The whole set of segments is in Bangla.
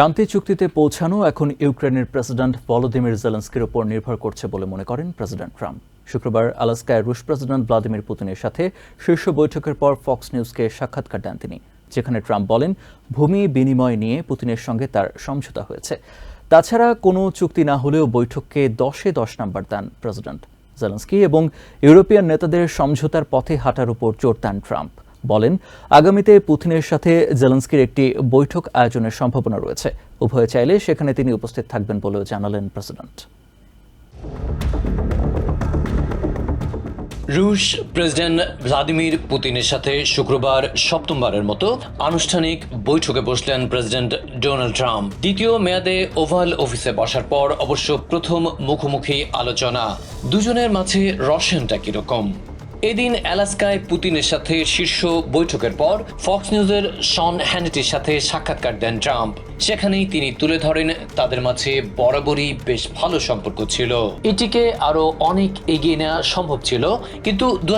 শান্তি চুক্তিতে পৌঁছানো এখন ইউক্রেনের প্রেসিডেন্ট ভলোদিমির জেলেন্সকির উপর নির্ভর করছে বলে মনে করেন প্রেসিডেন্ট ট্রাম্প। শুক্রবার আলাস্কায় রুশ প্রেসিডেন্ট ভ্লাদিমির পুতিনের সাথে শীর্ষ বৈঠকের পর ফক্স নিউজকে সাক্ষাৎকার দেন তিনি, যেখানে ট্রাম্প বলেন, ভূমি বিনিময় নিয়ে পুতিনের সঙ্গে তার সমঝোতা হয়েছে। তাছাড়া কোনো চুক্তি না হলেও বৈঠককে দশে দশ নাম্বার দেন প্রেসিডেন্ট জেলেন্সকি এবং ইউরোপিয়ান নেতাদের সমঝোতার পথে হাঁটার উপর জোর দেন ট্রাম্প। বলেন, আগামীতে পুতিনের সাথে জেলেন্সকির একটি বৈঠক আয়োজনের সম্ভাবনা রয়েছে। উভয়ে চাইলে সেখানে তিনি উপস্থিত থাকবেন বলেও জানালেন প্রেসিডেন্ট। রুশ প্রেসিডেন্ট ভ্লাদিমির পুতিনের সাথে শুক্রবার সপ্তমবারের মতো আনুষ্ঠানিক বৈঠকে বসলেন প্রেসিডেন্ট ডোনাল্ড ট্রাম্প। দ্বিতীয় মেয়াদে ওভাল অফিসে বসার পর অবশ্য প্রথম মুখোমুখি আলোচনা। দুজনের মাঝে রসায়নটা কীরকম? এদিন অ্যালাস্কায় পুতিনের সাথে শীর্ষ বৈঠকের পর ফক্স নিউজের শন হ্যানেটির সাথে সাক্ষাৎকার দেন ট্রাম্প। সেখানেই তিনি তুলে ধরেন তাদের মাঝে বরাবরই বেশ ভালো সম্পর্ক ছিল। এটিকে আরও অনেক এগিয়ে নেওয়া সম্ভব ছিল। কিন্তু দু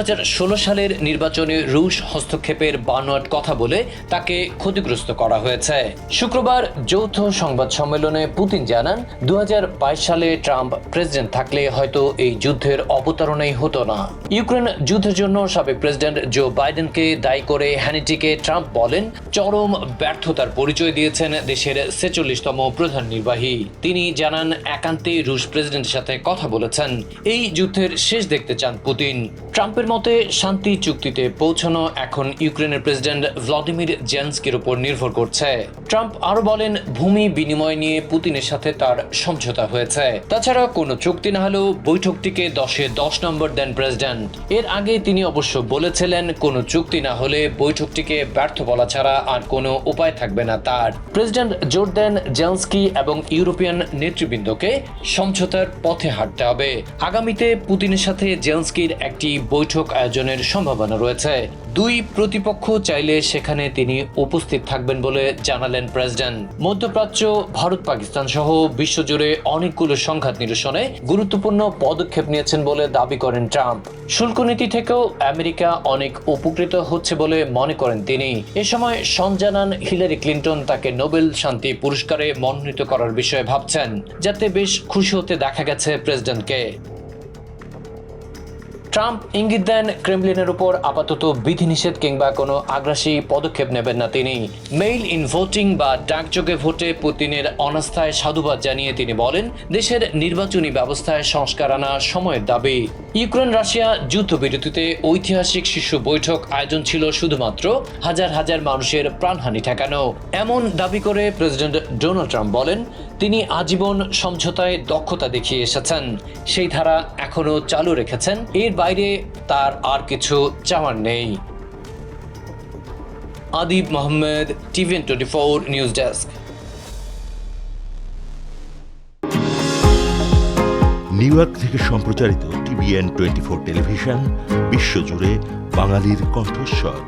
সালের নির্বাচনে রুশ হস্তক্ষেপের বানোয়াট কথা বলে তাকে ক্ষতিগ্রস্ত করা হয়েছে। শুক্রবার যৌথ সংবাদ সম্মেলনে পুতিন জানান দু হাজার বাইশ সালে ট্রাম্প প্রেসিডেন্ট থাকলে হয়তো এই যুদ্ধের অবতারণাই হতো না। ইউক্রেন যুদ্ধের জন্য সাবেক প্রেসিডেন্ট জো বাইডেনকে দায়ী করে হ্যানিটিকে ট্রাম্প বলেন, চরম ব্যর্থতার পরিচয় দিয়েছেন দেশের ছেচল্লিশতম প্রধান নির্বাহী তিনি জানান, একান্তে রুশ প্রেসিডেন্টের সাথে কথা বলেছেন। এই যুদ্ধের শেষ দেখতে চান পুতিন। ট্রাম্পের মতে, শান্তি চুক্তিতে পৌঁছানো এখন ইউক্রেনের প্রেসিডেন্ট ভ্লাদিমির জেন্সকির উপর নির্ভর করছে। ট্রাম্প আরও বলেন, ভূমি বিনিময় নিয়ে পুতিনের সাথে তার সমঝোতা হয়েছে। তাছাড়া কোনো চুক্তি না হলেও বৈঠকটিকে দশে দশ নম্বর দেন প্রেসিডেন্ট। এর আগে তিনি অবশ্য বলেছিলেন, কোনো চুক্তি না হলে বৈঠকটিকে ব্যর্থ বলা ছাড়া আর কোনো উপায় থাকবে না তার। প্রেসিডেন্ট জোর দেন জেলস্কি এবং ইউরোপিয়ান নেতৃবৃন্দকে সমঝোতার পথে হাঁটতে হবে। আগামীতে পুতিনের সাথে জেলস্কির একটি বৈঠক আয়োজনের সম্ভাবনা রয়েছে। দুই প্রতিপক্ষ চাইলে সেখানে তিনি উপস্থিত থাকবেন বলে জানালেন প্রেসিডেন্ট। মধ্যপ্রাচ্য, ভারত, পাকিস্তান সহ বিশ্বজুড়ে অনেকগুলো সংঘাত নিরসনে গুরুত্বপূর্ণ পদক্ষেপ নিয়েছেন বলে দাবি করেন ট্রাম্প। শুল্ক নীতি থেকেও আমেরিকা অনেক উপকৃত হচ্ছে বলে মনে করেন তিনি। এ সময় শন জানান হিলারি ক্লিন্টন তাকে নোবেল শান্তি পুরস্কারে মনোনীত করার বিষয়ে ভাবছেন যাতে বেশ খুশি হতে দেখা গেছে প্রেসিডেন্টকে। ট্রাম্প ইঙ্গিত দেন ক্রেমলিনের উপর আপাতত বিধিনিষেধ কিংবা কোনো আগ্রাসী পদক্ষেপ নেবেন না তিনি। মেইল ইন ভোটিং বা ডাকযোগে ভোটে পুতিনের অনাস্থায় সাধুবাদ জানিয়ে তিনি বলেন, দেশের নির্বাচনী ব্যবস্থায় সংস্কার আনা সময়ের দাবি। ইউক্রেন, রাশিয়া যুদ্ধবিরতিতে ঐতিহাসিক শীর্ষ বৈঠক আয়োজন ছিল শুধুমাত্র হাজার হাজার মানুষের প্রাণহানি ঠেকানো। এমন দাবি করে প্রেসিডেন্ট ডোনাল্ড ট্রাম্প বলেন, তিনি আজীবন সমঝোতায় দক্ষতা দেখিয়ে এসেছেন। সেই ধারা এখনও চালু রেখেছেন। এর বাইরে তার আর কিছু চাওয়ার নেই। Adib Mohammad TVN twenty four news desk. New York থেকে সম্প্রচারিত টিভিএন টোয়েন্টি ফোর টেলিভিশন, বিশ্বজুড়ে বাঙালির কণ্ঠস্বর।